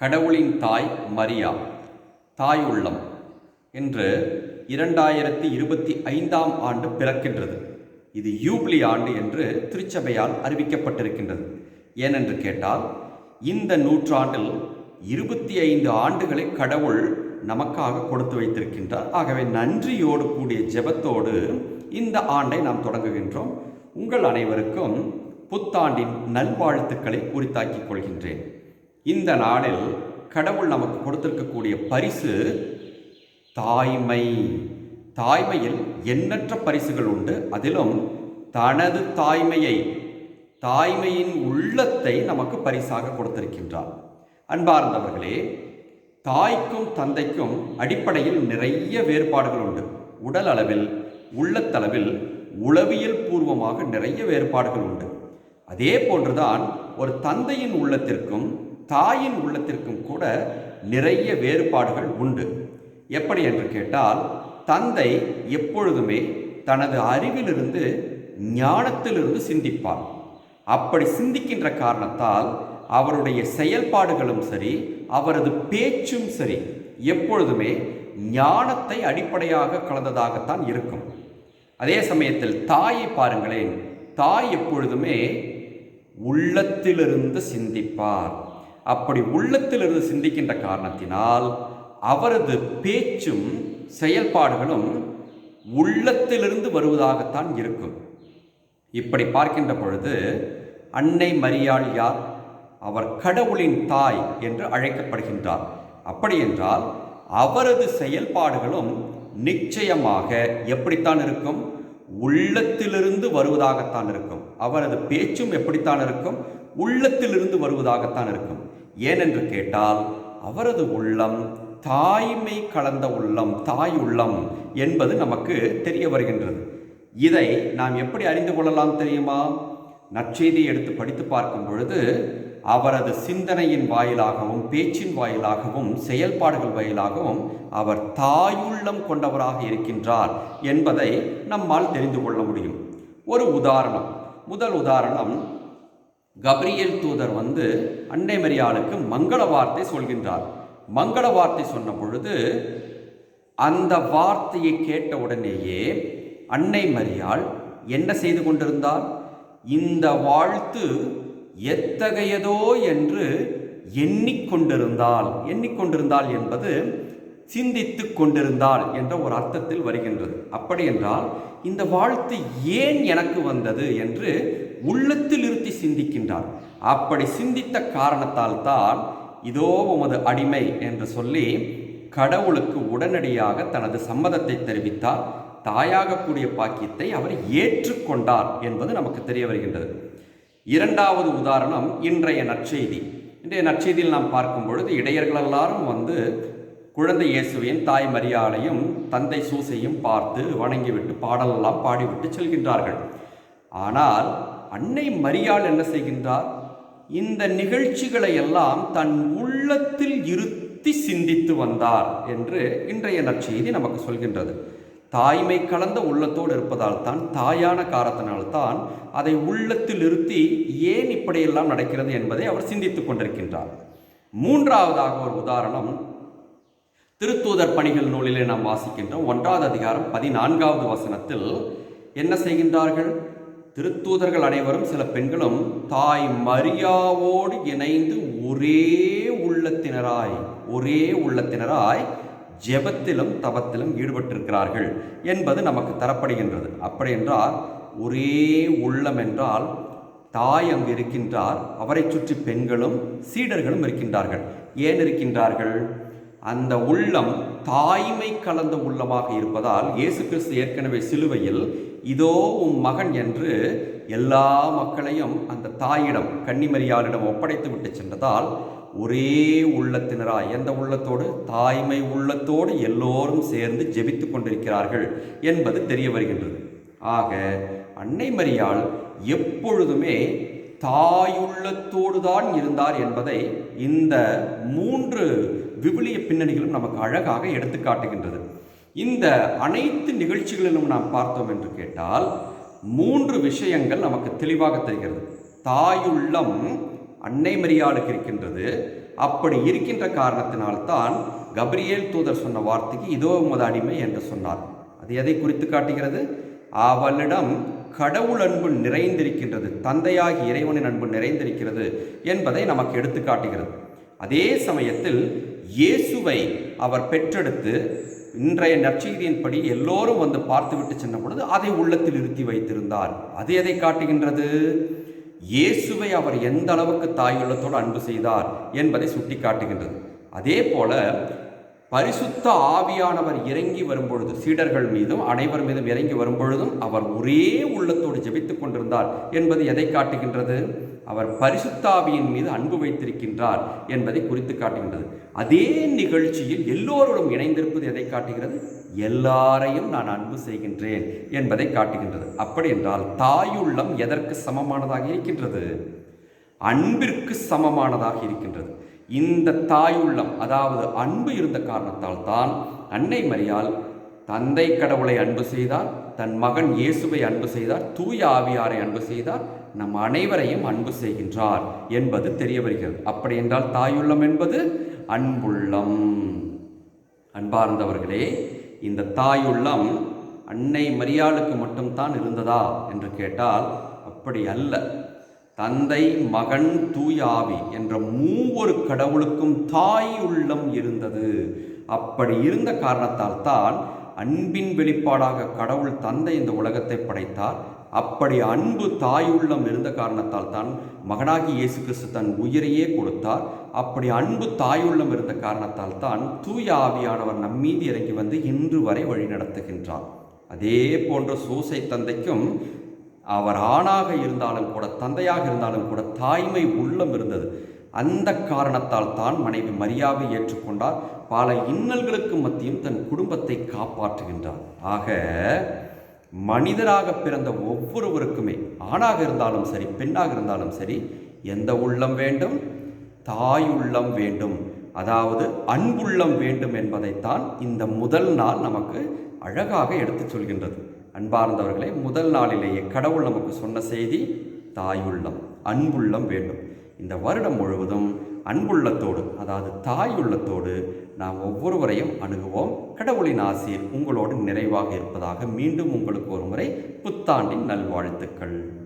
கடவுளின் தாய் மரியா தாய் உள்ளம் என்று இரண்டாயிரத்தி இருபத்தி ஐந்தாம் ஆண்டு பிறக்கின்றது. இது யூப்ளி ஆண்டு என்று திருச்சபையால் அறிவிக்கப்பட்டிருக்கின்றது. ஏனென்று கேட்டால் இந்த நூற்றாண்டில் இருபத்தி ஐந்து ஆண்டுகளை கடவுள் நமக்காக கொடுத்து வைத்திருக்கின்றார். ஆகவே நன்றியோடு கூடிய ஜெபத்தோடு இந்த ஆண்டை நாம் தொடங்குகின்றோம். உங்கள் அனைவருக்கும் புத்தாண்டின் நல்வாழ்த்துக்களை உரித்தாக்கிக் கொள்கின்றேன். இந்த நாளில் கடவுள் நமக்கு கொடுத்திருக்கக்கூடிய பரிசு தாய்மை. தாய்மையில் எண்ணற்ற பரிசுகள் உண்டு. அதிலும் தனது தாய்மையை தாய்மையின் உள்ளத்தை நமக்கு பரிசாக கொடுத்திருக்கின்றார். அன்பார்ந்தவர்களே தாய்க்கும் தந்தைக்கும் அடிப்படையில் நிறைய வேறுபாடுகள் உண்டு. உடல் அளவில் உள்ளத்தளவில் உளவியல் பூர்வமாக நிறைய வேறுபாடுகள் உண்டு. அதே போன்றுதான் ஒரு தந்தையின் உள்ளத்திற்கும் தாயின் உள்ளத்திற்கும் கூட நிறைய வேறுபாடுகள் உண்டு. எப்படி என்று கேட்டால் தந்தை எப்பொழுதுமே தனது அறிவிலிருந்து ஞானத்திலிருந்து சிந்திப்பார். அப்படி சிந்திக்கின்ற காரணத்தால் அவருடைய செயல்பாடுகளும் சரி அவரது பேச்சும் சரி எப்பொழுதுமே ஞானத்தை அடிப்படையாக கலந்ததாகத்தான் இருக்கும். அதே சமயத்தில் தாயை பாருங்களேன் தாய் எப்பொழுதுமே உள்ளத்திலிருந்து சிந்திப்பார். அப்படி உள்ளத்திலிருந்து சிந்திக்கின்ற காரணத்தினால் அவரது பேச்சும் செயல்பாடுகளும் உள்ளத்திலிருந்து வருவதாகத்தான் இருக்கும். இப்படி பார்க்கின்ற பொழுது அன்னை மரியாள் யார்? அவர் கடவுளின் தாய் என்று அழைக்கப்படுகின்றார். அப்படி என்றால் அவரது செயல்பாடுகளும் நிச்சயமாக எப்படித்தான் இருக்கும்? உள்ளத்திலிருந்து வருவதாகத்தான் இருக்கும். அவரது பேச்சும் எப்படித்தான் இருக்கும்? உள்ளத்திலிருந்து வருவதாகத்தான் இருக்கும். ஏனென்று கேட்டால் அவரது உள்ளம் தாய்மை கலந்த உள்ளம் தாய் உள்ளம் என்பது நமக்கு தெரிய வருகின்றது. இதை நாம் எப்படி அறிந்து கொள்ளலாம் தெரியுமா? நற்செய்தியை எடுத்து படித்து பார்க்கும் பொழுது அவரது சிந்தனையின் வாயிலாகவும் பேச்சின் வாயிலாகவும் செயல்பாடுகள் வாயிலாகவும் அவர் தாயுள்ளம் கொண்டவராக இருக்கின்றார் என்பதை நம்மால் தெரிந்து கொள்ள முடியும். ஒரு உதாரணம். முதல் உதாரணம் கப்ரியல் தூதர் வந்து அன்னை மரியாளுக்கு மங்கள வார்த்தை சொல்கின்றார். மங்கள வார்த்தை சொன்ன பொழுது அந்த வார்த்தையை கேட்ட உடனேயே அன்னை மரியாள் என்ன செய்து கொண்டிருந்தார்? இந்த வாழ்த்து எத்தகையதோ என்று எண்ணிக்கொண்டிருந்தால் எண்ணிக்கொண்டிருந்தால் என்பது சிந்தித்து கொண்டிருந்தால் என்ற ஒரு அர்த்தத்தில் வருகின்றது. அப்படி என்றால் இந்த வாழ்த்து ஏன் எனக்கு வந்தது என்று உள்ளத்தில் இருத்தி சிந்திக்கின்றார். அப்படி சிந்தித்த காரணத்தால் தான் இதோ உமது அடிமை என்று சொல்லி கடவுளுக்கு உடனடியாக தனது சம்மதத்தை தெரிவித்தார். தாயாகக்கூடிய பாக்கியத்தை அவர் ஏற்றுக்கொண்டார் என்பது நமக்கு தெரிய வருகின்றது. இரண்டாவது உதாரணம் இன்றைய நற்செய்தி. இன்றைய நற்செய்தியில் நாம் பார்க்கும் பொழுது இடையர்கள் எல்லாரும் வந்து குழந்தை இயேசுவையும் தாய் மரியாதையும் தந்தை சூசையும் பார்த்து வணங்கிவிட்டு பாடலெல்லாம் பாடிவிட்டு செல்கின்றார்கள். ஆனால் அன்னை மரியாள் என்ன செய்கின்றார்? இந்த நிகழ்ச்சிகளை எல்லாம் தன் உள்ளத்தில் இருத்தி சிந்தித்து வந்தார் என்று இன்றைய நற்செய்தி நமக்கு சொல்கின்றது. தாய்மை கலந்த உள்ளத்தோடு இருப்பதால் தான் தாயான காரணத்தினால்தான் அதை உள்ளத்தில் இருத்தி ஏன் இப்படியெல்லாம் நடக்கிறது என்பதை அவர் சிந்தித்துக் கொண்டிருக்கின்றார். மூன்றாவதாக ஒரு உதாரணம் திருத்தூதர் பணிகள் நூலிலே நாம் வாசிக்கின்றோம். ஒன்றாவது அதிகாரம் பதினான்காவது வசனத்தில் என்ன செய்கின்றார்கள்? திருத்தூதர்கள் அனைவரும் சில பெண்களும் தாய் மரியாவோடு இணைந்து ஒரே உள்ளத்தினராய் ஒரே உள்ளத்தினராய் ஜெபத்திலும் தவத்திலும் ஈடுபட்டிருக்கிறார்கள் என்பது நமக்கு தரப்படுகின்றது. அப்படி என்றால் ஒரே உள்ளம் என்றால் தாய் அங்கு இருக்கின்றார் அவரை சுற்றி பெண்களும் சீடர்களும் இருக்கின்றார்கள். ஏன் இருக்கின்றார்கள்? அந்த உள்ளம் தாய்மை கலந்த உள்ளமாக இருப்பதால் இயேசு கிறிஸ்து ஏற்கனவே சிலுவையில் இதோ உம் மகன் என்று எல்லா மக்களையும் அந்த தாயிடம் கன்னிமரியாளிடம் ஒப்படைத்து விட்டு சென்றதால் ஒரே உள்ளத்தினராய் எந்த உள்ளத்தோடு? தாய்மை உள்ளத்தோடு எல்லோரும் சேர்ந்து ஜெபித்து கொண்டிருக்கிறார்கள் என்பது தெரிய வருகின்றது. ஆக அன்னை மரியாள் எப்பொழுதுமே தாயுள்ளத்தோடு தான் இருந்தார் என்பதை இந்த மூன்று விவிலிய பின்னணிகளும் நமக்கு அழகாக எடுத்து காட்டுகின்றது. இந்த அனைத்து நிகழ்ச்சிகளிலும் நாம் பார்த்தோம் என்று கேட்டால் மூன்று விஷயங்கள் நமக்கு தெளிவாக தெரிகிறது. தாயுள்ளம் அன்னை மரியாளுக்கு இருக்கின்றது. அப்படி இருக்கின்ற காரணத்தினால்தான் கபிரியேல் தூதர் சொன்ன வார்த்தைக்கு இதோ உமது அடிமை என்று சொன்னார். அது எதை குறித்து காட்டுகிறது? அவளிடம் கடவுள் அன்பு நிறைந்திருக்கின்றது தந்தையாகி இறைவனின் அன்பு நிறைந்திருக்கிறது என்பதை நமக்கு எடுத்து காட்டுகிறது. அதே சமயத்தில் இயேசுவை அவர் பெற்றெடுத்து இன்றைய நற்செய்தியின்படி எல்லோரும் வந்து பார்த்துவிட்டு சென்ற பொழுது அதை உள்ளத்தில் இருத்தி வைத்திருந்தார். அது எதை காட்டுகின்றது? இயேசுவை அவர் எந்த அளவுக்கு தாயுள்ளத்தோடு அன்பு செய்தார் என்பதை சுட்டி காட்டுகின்றது அதே போல பரிசுத்த ஆவியானவர் இறங்கி வரும்பொழுது சீடர்கள் மீதும் அனைவர் மீதும் இறங்கி வரும்பொழுதும் அவர் ஒரே உள்ளத்தோடு ஜெபித்துக் கொண்டிருந்தார். என்பது எதை காட்டுகின்றது? அவர் பரிசுத்த ஆவியின் மீது அன்பு வைத்திருக்கின்றார் என்பதை குறித்து காட்டுகின்றது. அதே நிகழ்ச்சியில் எல்லோரோடும் இணைந்திருப்பது எதை காட்டுகிறது? எல்லாரையும் நான் அன்பு செய்கின்றேன் என்பதை காட்டுகின்றது. அப்படி என்றால் தாயுள்ளம் எதற்கு சமமானதாக இருக்கின்றது? அன்பிற்கு சமமானதாக இருக்கின்றது. இந்த தாயுள்ளம் அதாவது அன்பு இருந்த காரணத்தால் தான் அன்னை மரியால் தந்தை கடவுளை அன்பு செய்தார் தன் மகன் இயேசுவை அன்பு செய்தார் தூய ஆவியாரை அன்பு செய்தார் நம் அனைவரையும் அன்பு செய்கின்றார் என்பது தெரிய வருகிறது. அப்படி என்றால் தாயுள்ளம் என்பது அன்புள்ளம். அன்பார்ந்தவர்களே இந்த தாயுள்ளம் அன்னை மரியாளுக்கு மட்டும்தான் இருந்ததா என்று கேட்டால் அப்படி அல்ல. தந்தை மகன் தூயாவி என்ற மூவொரு கடவுளுக்கும் தாய் உள்ளம் இருந்தது. அப்படி இருந்த காரணத்தால் தான் அன்பின் வெளிப்பாடாக கடவுள் தந்தை இந்த உலகத்தை படைத்தார். அப்படி அன்பு தாயுள்ளம் இருந்த காரணத்தால் தான் மகனாகி இயேசு கிறிஸ்து தன் உயிரையே கொடுத்தார். அப்படி அன்பு தாயுள்ளம் இருந்த காரணத்தால் தான் தூய ஆவியானவர் நம்மீது இறங்கி வந்து இன்று வரை வழி நடத்துகின்றார் அதே போன்ற சூசை தந்தைக்கும் அவர் ஆணாக இருந்தாலும் கூட தந்தையாக இருந்தாலும் கூட தாய்மை உள்ளம் இருந்தது. அந்த காரணத்தால் தான் மனைவி மரியாவை ஏற்றுக்கொண்டார். பல இன்னல்களுக்கு மத்தியும் தன் குடும்பத்தை காப்பாற்றுகின்றார் ஆக மனிதராக பிறந்த ஒவ்வொருவருக்குமே ஆணாக இருந்தாலும் சரி பெண்ணாக இருந்தாலும் சரி எந்த உள்ளம் வேண்டும்? தாய் உள்ளம் வேண்டும். அதாவது அன்புள்ளம் வேண்டும் என்பதைத்தான் இந்த முதல் நாள் நமக்கு அழகாக எடுத்துச் சொல்கின்றது. அன்பார்ந்தவர்களே முதல் நாளிலேயே கடவுள் நமக்கு சொன்ன செய்தி தாயுள்ளம் அன்புள்ளம் வேண்டும். இந்த வருடம் முழுவதும் அன்புள்ளத்தோடு அதாவது தாயுள்ளத்தோடு நாம் ஒவ்வொருவரையும் அணுகுவோம். கடவுளின் ஆசிர் உங்களோடு நிறைவாக இருப்பதாக மீண்டும் உங்களுக்கு ஒரு முறை புத்தாண்டின் நல்வாழ்த்துக்கள்.